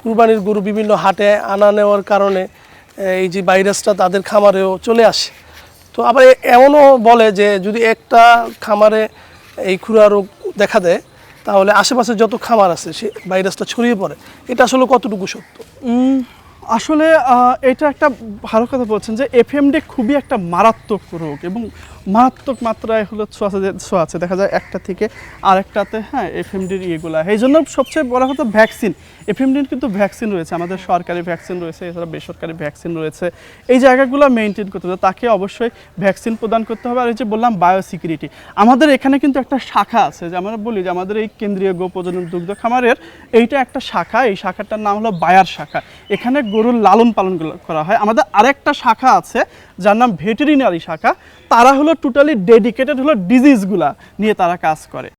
কুরবানির গরু বিভিন্ন হাটে আনা নেওয়ার কারণে এই যে ভাইরাসটা তাদের খামারেও চলে আসে। তো আবার এমনও বলে যে যদি একটা খামারে এই খুরা রোগ দেখা দেয়, তাহলে আশেপাশে যত খামার আছে সে ভাইরাসটা ছড়িয়ে পড়ে। এটা আসলে কতটুকু সত্য? আসলে এটা একটা ভালো কথা বলছেন যে এফএমডি খুবই একটা মারাত্মক রোগ এবং মারাত্মক মাত্রায় হলো ছোঁয়াচে ছোঁয়াচে দেখা যায় একটা থেকে আরেকটাতে হ্যাঁ এফএমডির ইয়েগুলো। এই জন্য সবচেয়ে বড় কথা ভ্যাকসিন। এফএমডির কিন্তু ভ্যাকসিন রয়েছে। আমাদের সরকারি ভ্যাকসিন রয়েছে, এছাড়া বেসরকারি ভ্যাকসিন রয়েছে। এই জায়গাগুলো মেনটেন করতে হবে। তাকে অবশ্যই ভ্যাকসিন প্রদান করতে হবে। আর এই যে বললাম বায়োসিকিউরিটি, আমাদের এখানে কিন্তু একটা শাখা আছে। যে আমরা বলি যে আমাদের এই কেন্দ্রীয় গো প্রজনন দুগ্ধ খামারের এইটা একটা শাখা। এই শাখাটার নাম হলো বায়ার শাখা। এখানে গরুর লালন পালন করা হয়। আমাদের আরেকটা শাখা আছে, যার নাম ভেটেরিনারি শাখা। তারা হলো টোটালি ডেডিকেটেড হলো ডিজিজগুলা নিয়ে তারা কাজ করে।